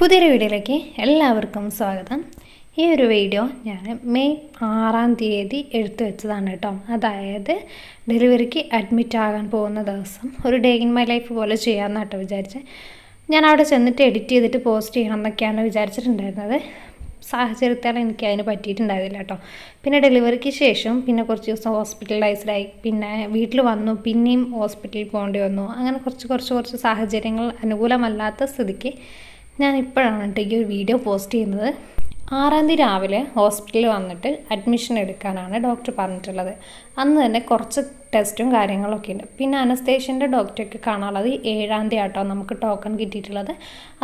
പുതിയൊരു വീഡിയോയിലേക്ക് എല്ലാവർക്കും സ്വാഗതം. ഈ ഒരു വീഡിയോ ഞാൻ മെയ് ആറാം തീയതി എടുത്തു വെച്ചതാണ് കേട്ടോ. അതായത് ഡെലിവറിക്ക് അഡ്മിറ്റ് ആകാൻ പോകുന്ന ദിവസം ഒരു ഡേ ഇൻ മൈ ലൈഫ് പോലെ ചെയ്യാമെന്ന് കേട്ടോ വിചാരിച്ച് ഞാൻ അവിടെ ചെന്നിട്ട് എഡിറ്റ് ചെയ്തിട്ട് പോസ്റ്റ് ചെയ്യണം എന്നൊക്കെയാണ് വിചാരിച്ചിട്ടുണ്ടായിരുന്നത്. സാഹചര്യത്താൽ എനിക്ക് അതിന് പറ്റിയിട്ടുണ്ടായിരുന്നില്ല കേട്ടോ. പിന്നെ ഡെലിവറിക്ക് ശേഷം പിന്നെ കുറച്ച് ദിവസം ഹോസ്പിറ്റലൈസ്ഡായി പിന്നെ വീട്ടിൽ വന്നു പിന്നെയും ഹോസ്പിറ്റലിൽ പോകേണ്ടി വന്നു. അങ്ങനെ കുറച്ച് കുറച്ച് കുറച്ച് സാഹചര്യങ്ങൾ അനുകൂലമല്ലാത്ത സ്ഥിതിക്ക് ഞാൻ ഇപ്പോഴാണ് കേട്ടോ ഈ ഒരു വീഡിയോ പോസ്റ്റ് ചെയ്യുന്നത്. ആറാം തീയതി രാവിലെ ഹോസ്പിറ്റലിൽ വന്നിട്ട് അഡ്മിഷൻ എടുക്കാനാണ് ഡോക്ടർ പറഞ്ഞിട്ടുള്ളത്. അന്ന് തന്നെ കുറച്ച് ടെസ്റ്റും കാര്യങ്ങളൊക്കെ ഉണ്ട്. പിന്നെ അനസ്തേഷ്യന്റെ ഡോക്ടറൊക്കെ കാണാനുള്ളത് ഏഴാം തീയതി ആട്ടോ നമുക്ക് ടോക്കൺ കിട്ടിയിട്ടുള്ളത്.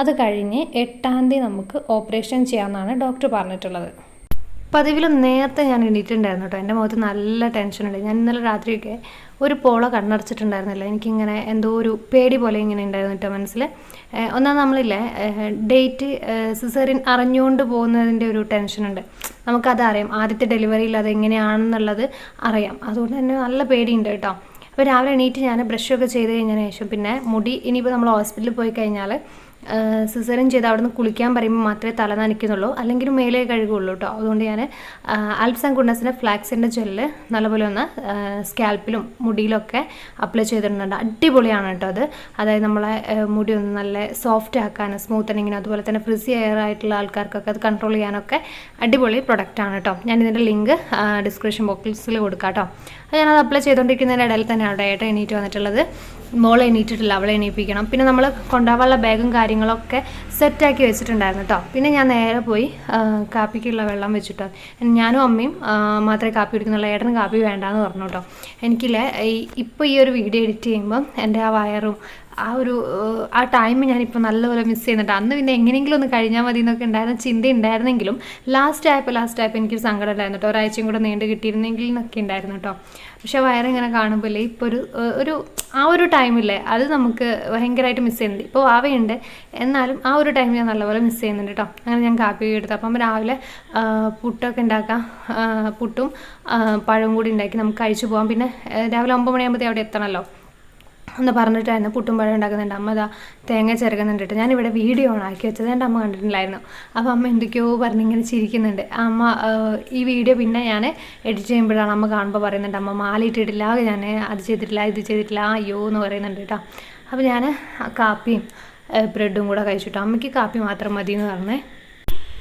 അത് കഴിഞ്ഞ് എട്ടാം തീയതി നമുക്ക് ഓപ്പറേഷൻ ചെയ്യാമെന്നാണ് ഡോക്ടർ പറഞ്ഞിട്ടുള്ളത്. പതിവിലും നേരത്തെ ഞാൻ എണീറ്റുണ്ടായിരുന്നു കേട്ടോ എന്റെ മുഖത്ത് നല്ല ടെൻഷൻ ഉണ്ട്. ഞാൻ ഇന്നലെ രാത്രിയൊക്കെ ഒരു പോള കണ്ണടച്ചിട്ടുണ്ടായിരുന്നില്ല. എനിക്കിങ്ങനെ എന്തോ ഒരു പേടി പോലെ ഇങ്ങനെ ഉണ്ടായിരുന്നു കേട്ടോ മനസ്സിൽ ഒന്നാം നമ്മളില്ലേ ഡേറ്റ് സിസറിൻ അറിഞ്ഞുകൊണ്ട് പോകുന്നതിന്റെ ഒരു ടെൻഷനുണ്ട് നമുക്കതറിയാം. ആദ്യത്തെ ഡെലിവറിയിൽ അത് എങ്ങനെയാണെന്നുള്ളത് അറിയാം. അതുകൊണ്ട് തന്നെ നല്ല പേടിയുണ്ട് കേട്ടോ അപ്പോൾ രാവിലെ എണീറ്റ് ഞാൻ ബ്രഷൊക്കെ ചെയ്ത് കഴിഞ്ഞതിന് ശേഷം പിന്നെ മുടി ഇനിയിപ്പോൾ നമ്മൾ ഹോസ്പിറ്റലിൽ പോയി കഴിഞ്ഞാൽ സിസറിൻ ചെയ്ത് അവിടെ നിന്ന് കുളിക്കാൻ പറയുമ്പോൾ മാത്രമേ തല നനയ്ക്കുന്നുള്ളൂ. അല്ലെങ്കിൽ മേലെ കഴുകുള്ളൂ കേട്ടോ. അതുകൊണ്ട് ഞാൻ ആൽപ്സ് ആൻഡ് കുണ്ടസിന്റെ ഫ്ലാക്സിന്റെ ജെല്ല് നല്ലപോലെ ഒന്ന് സ്കാൽപ്പിലും മുടിയിലൊക്കെ അപ്ലൈ ചെയ്തിട്ടുണ്ട് അടിപൊളിയാണ് കേട്ടോ അത്. അതായത് നമ്മളെ മുടി ഒന്ന് നല്ല സോഫ്റ്റ് ആക്കാനും സ്മൂത്തനിങ്ങിനും അതുപോലെ തന്നെ ഫ്രിസി എയർ ആയിട്ടുള്ള ആൾക്കാർക്കൊക്കെ അത് കൺട്രോൾ ചെയ്യാനൊക്കെ അടിപൊളി പ്രൊഡക്റ്റാണ് കേട്ടോ. ഞാൻ ഇതിന്റെ ലിങ്ക് ഡിസ്ക്രിപ്ഷൻ ബോക്സിൽ കൊടുക്കാം കേട്ടോ. അത് ഞാനത് അപ്ലൈ ചെയ്തുകൊണ്ടിരിക്കുന്നതിന്റെ ഇടയിൽ തന്നെയാണ് ഏട്ടൻ എണീറ്റ് വന്നിട്ടുള്ളത്. മോളെ എണീറ്റിട്ടില്ല അവളെ എണീപ്പിക്കണം. പിന്നെ നമ്മൾ കൊണ്ടുപോകാനുള്ള ബാഗും കാര്യങ്ങളൊക്കെ സെറ്റാക്കി വെച്ചിട്ടുണ്ടായിരുന്നു കേട്ടോ പിന്നെ ഞാൻ നേരെ പോയി കാപ്പിക്കുള്ള വെള്ളം വെച്ചിട്ട്. ഞാനും അമ്മയും മാത്രമേ കാപ്പി കുടിക്കുന്നുള്ളൂ. ഏട്ടന് കാപ്പി വേണ്ടാന്ന് പറഞ്ഞു കേട്ടോ എനിക്കില്ലേ ഇപ്പോൾ ഈ ഒരു വീഡിയോ എഡിറ്റ് ചെയ്യുമ്പോൾ എന്റെ ആ വയറും ആ ഒരു ആ ടൈം ഞാനിപ്പോൾ നല്ലപോലെ മിസ് ചെയ്യുന്നുണ്ട്. അന്ന് പിന്നെ എങ്ങനെയെങ്കിലും ഒന്ന് കഴിഞ്ഞാൽ മതി എന്നൊക്കെ ഉണ്ടായിരുന്ന ചിന്ത ഉണ്ടായിരുന്നെങ്കിലും ലാസ്റ്റ് ആയപ്പോൾ ലാസ്റ്റ് ആയപ്പോൾ എനിക്കൊരു സങ്കടം ഉണ്ടായിരുന്നു കേട്ടോ ഒരാഴ്ചയും കൂടെ നീണ്ടു കിട്ടിയിരുന്നെങ്കിൽ എന്നൊക്കെ ഉണ്ടായിരുന്നു കേട്ടോ പക്ഷേ വയറിങ്ങനെ കാണുമ്പോൾ ഇപ്പോൾ ഒരു ഒരു ആ ഒരു ടൈമില്ലേ അത് നമുക്ക് ഭയങ്കരമായിട്ട് മിസ് ചെയ്യുന്നുണ്ട്. ഇപ്പോൾ വാവയുണ്ട്. എന്നാലും ആ ഒരു ടൈം ഞാൻ നല്ലപോലെ മിസ് ചെയ്യുന്നുണ്ട് കേട്ടോ അങ്ങനെ ഞാൻ കാപ്പി എടുത്തു അപ്പം രാവിലെ പുട്ടൊക്കെ ഉണ്ടാക്കാം പുട്ടും പഴവും കൂടി ഉണ്ടാക്കി നമുക്ക് കഴിച്ചു പോകാം പിന്നെ രാവിലെ ഒമ്പത് മണിയാകുമ്പോഴത്തേ അവിടെ എത്തണമല്ലോ എന്ന് പറഞ്ഞിട്ടായിരുന്നു പുട്ടും പഴം ഉണ്ടാക്കുന്നുണ്ട്. അമ്മ ഇതാ തേങ്ങ ചിരകുന്നുണ്ട് ഞാനിവിടെ വീഡിയോ ഓൺ ആക്കി വെച്ചത് എന്റെ അമ്മ കണ്ടിട്ടുണ്ടായിരുന്നു. അപ്പോൾ അമ്മ എന്തൊക്കെയോ പറഞ്ഞിങ്ങനെ ചിരിക്കുന്നുണ്ട്. അമ്മ ഈ വീഡിയോ പിന്നെ ഞാൻ എഡിറ്റ് ചെയ്യുമ്പോഴാണ് അമ്മ കാണുമ്പോൾ പറയുന്നുണ്ട് അമ്മ മാലിട്ടിട്ടില്ല ഞാൻ അത് ചെയ്തിട്ടില്ല ഇത് ചെയ്തിട്ടില്ല അയ്യോ എന്ന് പറയുന്നുണ്ട് കേട്ടോ. അപ്പോൾ ഞാൻ കാപ്പിയും ബ്രെഡും കൂടെ കഴിച്ചിട്ടു. അമ്മയ്ക്ക് കാപ്പി മാത്രം മതി എന്ന് പറഞ്ഞേ.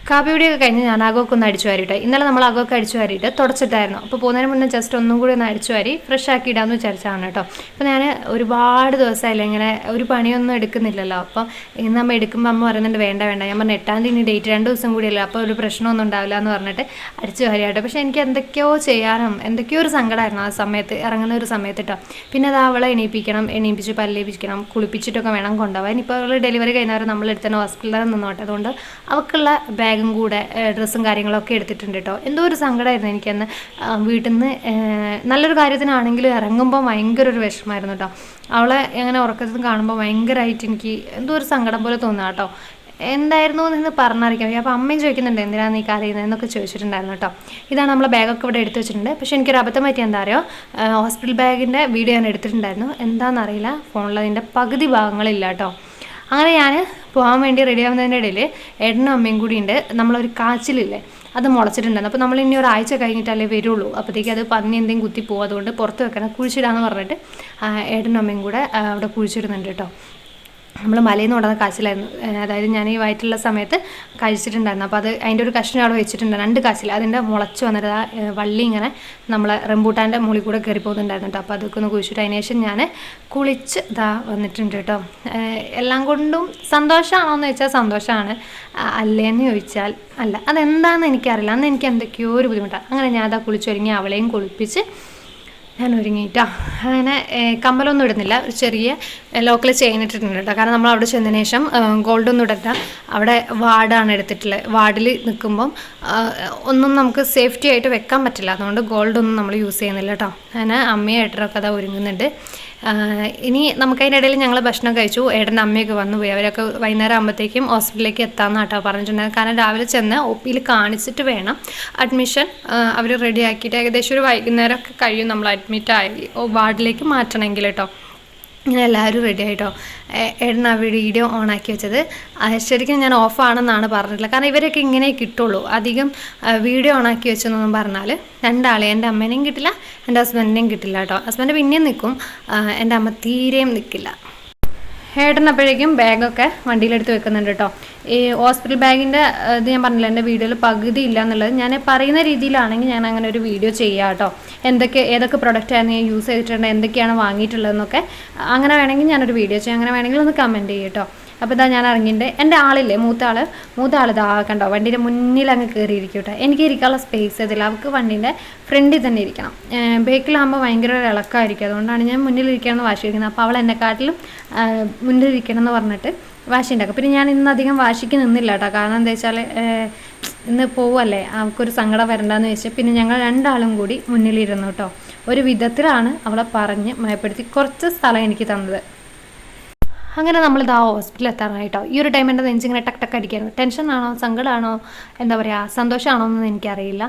കാപ്പി ഒക്കെ കഴിഞ്ഞ് ഞാൻ അകമൊക്കെ ഒന്ന് അടിച്ചു വാരിയിട്ട്. ഇന്നലെ നമ്മൾ അകമൊക്കെ അടിച്ചു വാരിയിട്ട് തുടച്ചിട്ടായിരുന്നു. അപ്പോൾ പോകുന്നതിന് മുന്നേ ജസ്റ്റ് ഒന്നും കൂടി ഒന്ന് അടിച്ചു വാരി ഫ്രഷ് ആക്കി ഇടാമെന്ന് വിചാരിച്ചാണ് കേട്ടോ. അപ്പോൾ ഞാൻ ഒരുപാട് ദിവസമായില്ല ഇങ്ങനെ ഒരു പണിയൊന്നും എടുക്കുന്നില്ലല്ലോ. അപ്പോൾ ഇന്ന് നമ്മൾ എടുക്കുമ്പോൾ അമ്മ പറയുന്നുണ്ട് വേണ്ട വേണ്ട. ഞാൻ പറഞ്ഞു എട്ടാം തീയതി ഡേറ്റ് രണ്ട് ദിവസം കൂടിയല്ലോ? അപ്പോൾ ഒരു പ്രശ്നമൊന്നും ഉണ്ടാവില്ല എന്ന് പറഞ്ഞിട്ട് അടിച്ചു വാരിയാട്ടോ പക്ഷേ എനിക്ക് എന്തൊക്കെയോ ചെയ്യാനും എന്തൊക്കെയോ ഒരു സങ്കടമായിരുന്നു ആ സമയത്ത് ഇറങ്ങുന്ന ഒരു സമയത്ത് കേട്ടോ. പിന്നെ അത് അവളെ എണീപ്പിക്കണം എണീപ്പിച്ച് പല്ലേപ്പിക്കണം കുളിപ്പിച്ചിട്ടൊക്കെ വേണം കൊണ്ടുപോകാൻ ഇപ്പോൾ അവൾ ഡെലിവറി കഴിഞ്ഞവരെ നമ്മളെടുത്ത് തന്നെ ഹോസ്പിറ്റലിൽ നിന്നോട്ടെ. അതുകൊണ്ട് അവൾക്കുള്ള ബാഗ് ബാഗും കൂടെ ഡ്രസ്സും കാര്യങ്ങളൊക്കെ എടുത്തിട്ടുണ്ട് കേട്ടോ എന്തോ ഒരു സങ്കടമായിരുന്നു എനിക്കന്ന്. വീട്ടിൽ നിന്ന് നല്ലൊരു കാര്യത്തിനാണെങ്കിലും ഇറങ്ങുമ്പോൾ ഭയങ്കര ഒരു വിഷമമായിരുന്നു കേട്ടോ അവളെ അങ്ങനെ ഉറക്കത്തിൽ കാണുമ്പോൾ ഭയങ്കരമായിട്ട് എനിക്ക് എന്തോ ഒരു സങ്കടം പോലെ തോന്നുക കേട്ടോ എന്തായിരുന്നു എന്ന് പറഞ്ഞറിയിക്കാം അപ്പോൾ അമ്മയും ചോദിക്കുന്നുണ്ട് എന്തിനാണ് നീ കരയുന്നത് എന്നൊക്കെ ചോദിച്ചിട്ടുണ്ടായിരുന്നു കേട്ടോ ഇതാണ് നമ്മളെ ബാഗൊക്കെ ഇവിടെ എടുത്തു വെച്ചിട്ടുണ്ട്. പക്ഷേ എനിക്കൊരു അബദ്ധം പറ്റി എന്താ അറിയോ? ഹോസ്പിറ്റൽ ബാഗിന്റെ വീഡിയോ ഞാൻ എടുത്തിട്ടുണ്ടായിരുന്നു. എന്താണെന്നറിയില്ല ഫോണിൽ അതിന്റെ പകുതി ഭാഗങ്ങളില്ല കേട്ടോ അങ്ങനെ ഞാൻ പോകാൻ വേണ്ടി റെഡി ആവുന്നതിന്റെ ഇടയിൽ ഏട്ടനും അമ്മയും കൂടി ഉണ്ട്. നമ്മളൊരു കാച്ചിലില്ലേ അത് മുളച്ചിട്ടുണ്ടായിരുന്നു. അപ്പോൾ നമ്മൾ ഇനി ഒരാഴ്ച കഴിഞ്ഞിട്ടല്ലേ വരുള്ളൂ. അപ്പോഴത്തേക്ക് അത് പന്നി എന്തെങ്കിലും കുത്തി പോകും അതുകൊണ്ട് പുറത്ത് വെക്കണം. കുഴിച്ചിടാന്ന് പറഞ്ഞിട്ട് ഏട്ടനും അമ്മയും കൂടെ അവിടെ കുഴിച്ചിടുന്നുണ്ട് കേട്ടോ. നമ്മൾ മലയിൽ നിന്ന് കൊണ്ടുവന്ന കാച്ചിലായിരുന്നു. അതായത് ഞാൻ ഈ വയറ്റുള്ള സമയത്ത് കഴിച്ചിട്ടുണ്ടായിരുന്നു. അപ്പോൾ അത് അതിന്റെ ഒരു കഷ്ണം അവിടെ വെച്ചിട്ടുണ്ടായിരുന്നു രണ്ട് കാച്ചിൽ അതിന്റെ മുളച്ച് വന്നിട്ട് ആ വള്ളി ഇങ്ങനെ നമ്മളെ റംബൂട്ടാന്റെ മുകളിൽ കൂടെ കയറി പോകുന്നുണ്ടായിരുന്നു കേട്ടോ. അപ്പോൾ അതൊക്കെ ഒന്ന് കുഴിച്ചിട്ട് അതിന് ശേഷം ഞാൻ കുളിച്ച് ഇതാ വന്നിട്ടുണ്ട് കേട്ടോ. എല്ലാം കൊണ്ടും സന്തോഷമാണോ എന്ന് ചോദിച്ചാൽ സന്തോഷമാണ് അല്ലേന്ന് ചോദിച്ചാൽ അല്ല. അതെന്താണെന്ന് എനിക്കറിയില്ല. അന്ന് എനിക്ക് എന്തൊക്കെയോ ഒരു ബുദ്ധിമുട്ടാണ്. അങ്ങനെ ഞാൻ അതാ കുളിച്ചൊരുങ്ങി അവളെയും കുളിപ്പിച്ച് ഞാൻ ഒരുങ്ങിയിട്ടാ അങ്ങനെ കമ്മലൊന്നും ഇടുന്നില്ല. ഒരു ചെറിയ ലോക്കൽ ചെയിൻ ഇട്ടിട്ടുണ്ട് കേട്ടോ. കാരണം നമ്മൾ അവിടെ ചെന്നതിന് ശേഷം ഗോൾഡൊന്നും ഇടണ്ട. അവിടെ വാർഡാണ് എടുത്തിട്ടുള്ളത് വാർഡിൽ നിൽക്കുമ്പം ഒന്നും നമുക്ക് സേഫ്റ്റി ആയിട്ട് വെക്കാൻ പറ്റില്ല. അതുകൊണ്ട് ഗോൾഡൊന്നും നമ്മൾ യൂസ് ചെയ്യുന്നില്ല കേട്ടോ. അങ്ങനെ അമ്മയും ഏട്ടനൊക്കെ അതാ ഒരുങ്ങുന്നുണ്ട്. ഇനി നമുക്കതിനിടയിൽ ഞങ്ങൾ ഭക്ഷണം കഴിച്ചു. ഏടന്റെ അമ്മയൊക്കെ വന്നു പോയി. അവരൊക്കെ വൈകുന്നേരം ആകുമ്പോഴത്തേക്കും ഹോസ്പിറ്റലിലേക്ക് എത്താമെന്നാട്ടോ പറഞ്ഞിട്ടുണ്ടായിരുന്നു കാരണം രാവിലെ ചെന്ന് ഒ കാണിച്ചിട്ട് വേണം അഡ്മിഷൻ. അവർ റെഡിയാക്കിയിട്ട് ഏകദേശം ഒരു വൈകുന്നേരമൊക്കെ കഴിയും. നമ്മൾ അഡ്മിറ്റ് ആയി വാർഡിലേക്ക് മാറ്റണമെങ്കിൽ കേട്ടോ. ഇങ്ങനെ എല്ലാവരും റെഡി ആയിട്ടോ എണ്ണ വീഡിയോ ഓൺ ആക്കി വെച്ചത്. ശരിക്കും ഞാൻ ഓഫാണെന്നാണ് പറഞ്ഞിട്ടുള്ളത്. കാരണം ഇവരൊക്കെ ഇങ്ങനെ കിട്ടുള്ളൂ. അധികം വീഡിയോ ഓൺ ആക്കി വെച്ചെന്നൊന്നും പറഞ്ഞാൽ രണ്ടാളെ എന്റെ അമ്മേനെയും കിട്ടില്ല എന്റെ ഹസ്ബൻഡിനെയും കിട്ടില്ല കേട്ടോ. ഹസ്ബൻഡ് പിന്നെയും നിൽക്കും എന്റെ അമ്മ തീരെയും നിൽക്കില്ല ഏട്ടൻ ബാഗൊക്കെ വണ്ടിയിലെടുത്ത് വെക്കുന്നുണ്ട് കേട്ടോ ഈ ഹോസ്പിറ്റൽ ബാഗിന്റെ ഇത് ഞാൻ പറഞ്ഞില്ല എന്റെ വീഡിയോയിൽ പകുതി ഇല്ല എന്നുള്ളത് ഞാൻ പറയുന്ന രീതിയിലാണെങ്കിൽ ഞാൻ അങ്ങനെ ഒരു വീഡിയോ ചെയ്യാം കേട്ടോ എന്തൊക്കെ ഏതൊക്കെ പ്രൊഡക്റ്റാണ് ഞാൻ യൂസ് ചെയ്തിട്ടുണ്ട് എന്തൊക്കെയാണ് വാങ്ങിയിട്ടുള്ളതെന്നൊക്കെ. അങ്ങനെ വേണമെങ്കിൽ ഞാനൊരു വീഡിയോ ചെയ്യാം. അങ്ങനെ വേണമെങ്കിൽ ഒന്ന് കമന്റ് ചെയ്യും കേട്ടോ അപ്പോൾ ഇതാ ഞാൻ ഇറങ്ങിയിട്ട് എന്റെ ആളില്ലേ മൂത്ത ആൾ മൂത്ത ആൾ ഇതാ കണ്ടോ വണ്ടീന്റെ മുന്നിൽ അങ്ങ് കയറിയിരിക്കട്ടെ എനിക്ക് ഇരിക്കാനുള്ള സ്പേസ് ഇതില്ല. അവൾക്ക് വണ്ടീന്റെ ഫ്രണ്ടിൽ തന്നെ ഇരിക്കണം. ബേക്കിലാകുമ്പോൾ ഭയങ്കര ഒരു ഇളക്കമായിരിക്കും അതുകൊണ്ടാണ് ഞാൻ മുന്നിലിരിക്കണമെന്ന് വാശി ഇരിക്കുന്നത് അപ്പോൾ അവൾ എന്നെക്കാട്ടിലും മുന്നിലിരിക്കണം എന്ന് പറഞ്ഞിട്ട് വാശി ഉണ്ടാക്കും പിന്നെ ഞാൻ ഇന്ന് അധികം വാശിക്ക് നിന്നില്ല കേട്ടോ. കാരണം എന്താ വെച്ചാൽ ഇന്ന് പോവല്ലേ? അവൾക്കൊരു സങ്കടം വരണ്ടെന്ന് വെച്ചാൽ പിന്നെ ഞങ്ങൾ രണ്ടാളും കൂടി മുന്നിലിരുന്നു കേട്ടോ. ഒരു വിധത്തിലാണ് അവളെ പറഞ്ഞ് മയപ്പെടുത്തി കുറച്ച് സ്ഥലം എനിക്ക് തന്നത്. അങ്ങനെ നമ്മൾ ഇതാ ഹോസ്പിറ്റലിൽ എത്താറായിട്ടോ ഈ ഒരു ടൈം എന്റെ നെഞ്ചിങ്ങനെ ടക്ക് ടക്ക് അടിക്കായിരുന്നു. ടെൻഷനാണോ സങ്കടമാണോ എന്താ പറയുക സന്തോഷമാണോ എന്നൊന്നും എനിക്കറിയില്ല.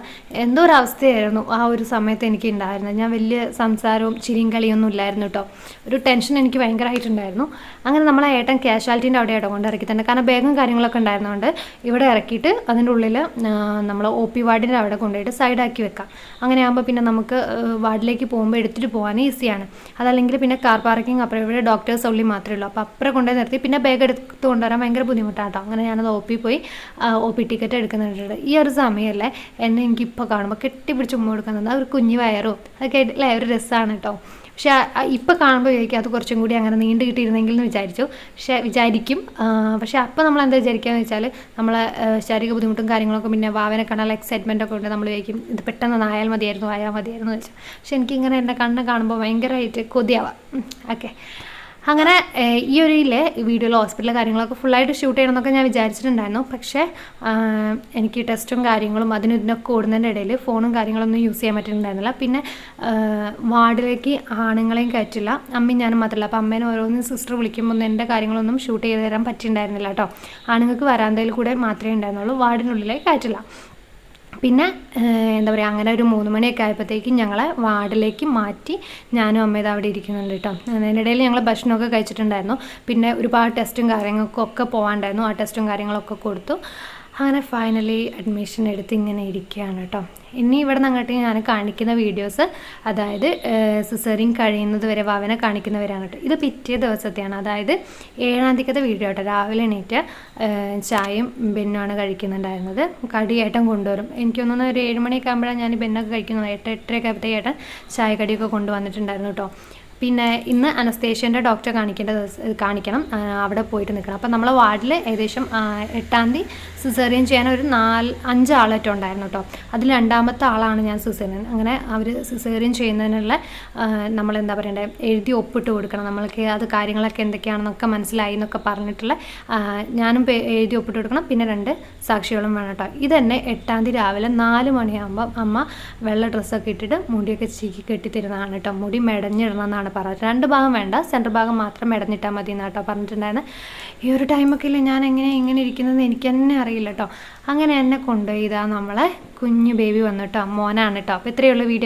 എന്തോ ഒരു അവസ്ഥയായിരുന്നു ആ ഒരു സമയത്ത് എനിക്ക് ഉണ്ടായിരുന്നത് ഞാൻ വലിയ സംസാരവും ചിരിയും കളിയൊന്നും ഇല്ലായിരുന്നു കേട്ടോ ഒരു ടെൻഷൻ എനിക്ക് ഭയങ്കരമായിട്ടുണ്ടായിരുന്നു അങ്ങനെ നമ്മളെ ഏട്ടൻ ക്യാഷ്വാലിറ്റീന്റെ അവിടെ ഇടം കൊണ്ട് ഇറക്കി തന്നെ. കാരണം ബാഗും കാര്യങ്ങളൊക്കെ ഉണ്ടായിരുന്നതുകൊണ്ട് ഇവിടെ ഇറക്കിയിട്ട് അതിന്റെ ഉള്ളിൽ നമ്മൾ ഒ പി വാർഡിന്റെ അവിടെ കൊണ്ടുപോയിട്ട് സൈഡാക്കി വെക്കാം. അങ്ങനെ ആകുമ്പോൾ പിന്നെ നമുക്ക് വാർഡിലേക്ക് പോകുമ്പോൾ എടുത്തിട്ട് പോകാൻ ഈസിയാണ് അതല്ലെങ്കിൽ പിന്നെ കാർ പാർക്കിംഗ് അപ്പുറം ഇവിടെ ഡോക്ടേഴ്സ് ഉള്ളി മാത്രമേ ഉള്ളൂ. അപ്പോൾ അപ്പുറം കൊണ്ടുപോയി നിർത്തി. പിന്നെ ബാഗ് എടുത്ത് കൊണ്ടുവരാൻ ഭയങ്കര ബുദ്ധിമുട്ടാണ് കേട്ടോ അങ്ങനെ ഞാനത് ഒ പി പോയി ഒ പി ടിക്കറ്റ് എടുക്കുന്നുണ്ട്. ഈ ഒരു സമയമല്ലേ എന്നെ എനിക്കിപ്പോൾ കാണുമ്പോൾ കെട്ടിപ്പിടിച്ച് ഉമ്മ തന്നെ. ഒരു കുഞ്ഞു വയറോ? അതൊക്കെ അല്ലേ? ഒരു രസമാണ് കേട്ടോ പക്ഷെ ഇപ്പോൾ കാണുമ്പോൾ വിചാരിക്കും അത് കുറച്ചും കൂടി അങ്ങനെ നീണ്ടു കിട്ടിയിരുന്നെങ്കിൽ എന്ന് വിചാരിച്ചു. പക്ഷേ വിചാരിക്കും. പക്ഷേ അപ്പോൾ നമ്മൾ എന്താ വിചാരിക്കുകയെന്ന് വെച്ചാൽ നമ്മളെ ശാരീരിക ബുദ്ധിമുട്ടും കാര്യങ്ങളൊക്കെ പിന്നെ വാവനെ കാണാനുള്ള എക്സൈറ്റ്മെന്റ് ഒക്കെ ഉണ്ട്. നമ്മൾ വിചാരിക്കും ഇത് പെട്ടെന്ന് ആയാൽ മതിയായിരുന്നു ആയാൽ മതിയായിരുന്നു വെച്ചാൽ പക്ഷെ എനിക്കിങ്ങനെ എന്റെ കണ്ണ് കാണുമ്പോൾ ഭയങ്കരമായിട്ട് കൊതിയാവാം. ഓക്കെ. അങ്ങനെ ഈ ഒരു വീഡിയോയിൽ ഹോസ്പിറ്റലിലെ കാര്യങ്ങളൊക്കെ ഫുള്ളായിട്ട് ഷൂട്ട് ചെയ്യണമെന്നൊക്കെ ഞാൻ വിചാരിച്ചിട്ടുണ്ടായിരുന്നു. പക്ഷേ എനിക്ക് ടെസ്റ്റും കാര്യങ്ങളും അതിനും ഇതിനൊക്കെ ഓടുന്നതിന്റെ ഇടയിൽ ഫോണും കാര്യങ്ങളൊന്നും യൂസ് ചെയ്യാൻ പറ്റുന്നുണ്ടായിരുന്നില്ല പിന്നെ വാർഡിലേക്ക് ആണുങ്ങളെയും കയറ്റില്ല അമ്മയും ഞാനും മാത്രമല്ല. അപ്പോൾ അമ്മേനെ ഓരോന്ന് സിസ്റ്റർ വിളിക്കുമ്പോൾ എന്റെ കാര്യങ്ങളൊന്നും ഷൂട്ട് ചെയ്ത് തരാൻ പറ്റിയിട്ടുണ്ടായിരുന്നില്ല കേട്ടോ. ആണുങ്ങൾക്ക് വരാന്തയിൽ കൂടെ മാത്രമേ ഉണ്ടായിരുന്നുള്ളൂ വാർഡിനുള്ളിലേക്ക് കയറ്റില്ല. പിന്നെ എന്താ പറയുക അങ്ങനെ ഒരു മൂന്ന് മണിയൊക്കെ ആയപ്പോഴത്തേക്കും ഞങ്ങളെ വാർഡിലേക്ക് മാറ്റി ഞാനും അമ്മയത് അവിടെ ഇരിക്കുന്നുണ്ട് കേട്ടോ. അതിനിടയിൽ ഞങ്ങൾ ഭക്ഷണമൊക്കെ കഴിച്ചിട്ടുണ്ടായിരുന്നു. പിന്നെ ഒരുപാട് ടെസ്റ്റും കാര്യങ്ങൾക്കൊക്കെ പോകാണ്ടായിരുന്നു ആ ടെസ്റ്റും കാര്യങ്ങളൊക്കെ കൊടുത്തു. അങ്ങനെ ഫൈനലി അഡ്മിഷൻ എടുത്ത് ഇങ്ങനെ ഇരിക്കുകയാണ് കേട്ടോ. ഇനി ഇവിടെ നിന്ന് അങ്ങോട്ട് ഞാൻ കാണിക്കുന്ന വീഡിയോസ് അതായത് സിസറിങ് കഴിയുന്നത് വരെ വാവനെ കാണിക്കുന്നവരാണ് കേട്ടോ. ഇത് പിറ്റേ ദിവസത്തെയാണ്. അതായത് ഏഴാം തീയതി വീഡിയോ കേട്ടോ രാവിലെ എണീറ്റ് ചായയും ബെന്നുമാണ് കഴിക്കുന്നുണ്ടായിരുന്നത്. കടിയേട്ടൻ കൊണ്ടുവരും. എനിക്കൊന്നും ഒരു ഏഴ് മണിയൊക്കെ ആകുമ്പോഴാണ് ഞാൻ ബെന്നൊക്കെ കഴിക്കുന്നത്. എട്ട് എട്ടരയൊക്കെ ആകുമ്പോഴത്തേക്ക് ഏട്ടൻ ചായ കടിയൊക്കെ കൊണ്ടുവന്നിട്ടുണ്ടായിരുന്നു കേട്ടോ. പിന്നെ ഇന്ന് അനസ്തേഷ്യന്റെ ഡോക്ടറെ കാണിക്കേണ്ട കാണിക്കണം. അവിടെ പോയിട്ട് നിൽക്കണം. അപ്പം നമ്മളെ വാർഡിൽ ഏകദേശം എട്ടാം തീയതി സിസേറിയൻ ചെയ്യാൻ ഒരു നാല് അഞ്ച് ആളേറ്റം ഉണ്ടായിരുന്നു കേട്ടോ. അതിൽ രണ്ടാമത്തെ ആളാണ് ഞാൻ സിസേറിയൻ. അങ്ങനെ അവർ സിസേറിയൻ ചെയ്യുന്നതിനുള്ള നമ്മൾ എന്താ പറയണ്ടേ എഴുതി ഒപ്പിട്ട് കൊടുക്കണം. നമ്മൾക്ക് അത് കാര്യങ്ങളൊക്കെ എന്തൊക്കെയാണെന്നൊക്കെ മനസ്സിലായി എന്നൊക്കെ പറഞ്ഞിട്ടുള്ള ഞാനും എഴുതി ഒപ്പിട്ട് കൊടുക്കണം. പിന്നെ രണ്ട് സാക്ഷികളും വേണം കേട്ടോ. ഇതന്നെ എട്ടാം തീയതി രാവിലെ നാല് മണിയാകുമ്പോൾ അമ്മ വെള്ള ഡ്രസ്സൊക്കെ ഇട്ടിട്ട് മുടിയൊക്കെ ചീക്കി കെട്ടിത്തരുന്നതാണ് കേട്ടോ. മുടി മെടഞ്ഞിടണം എന്നാണ് പറഞ്ഞത്. രണ്ട് ഭാഗം വേണ്ട സെന്റർ ഭാഗം മാത്രം ഇടഞ്ഞിട്ടാൽ മതി എന്നാണ് കേട്ടോ പറഞ്ഞിട്ടുണ്ടായിരുന്നത് ഈ ഒരു ടൈമൊക്കെ ഇല്ല ഞാൻ എങ്ങനെ ഇങ്ങനെ ഇരിക്കുന്നത് എനിക്ക് തന്നെ അറിയില്ല കേട്ടോ. അങ്ങനെ എന്നെ കൊണ്ടുപോയി ഇതാ നമ്മളെ കുഞ്ഞു ബേബി വന്നു കേട്ടോ മോനാണ് കേട്ടോ. അപ്പോൾ ഇത്രയുള്ള വീഡിയോ.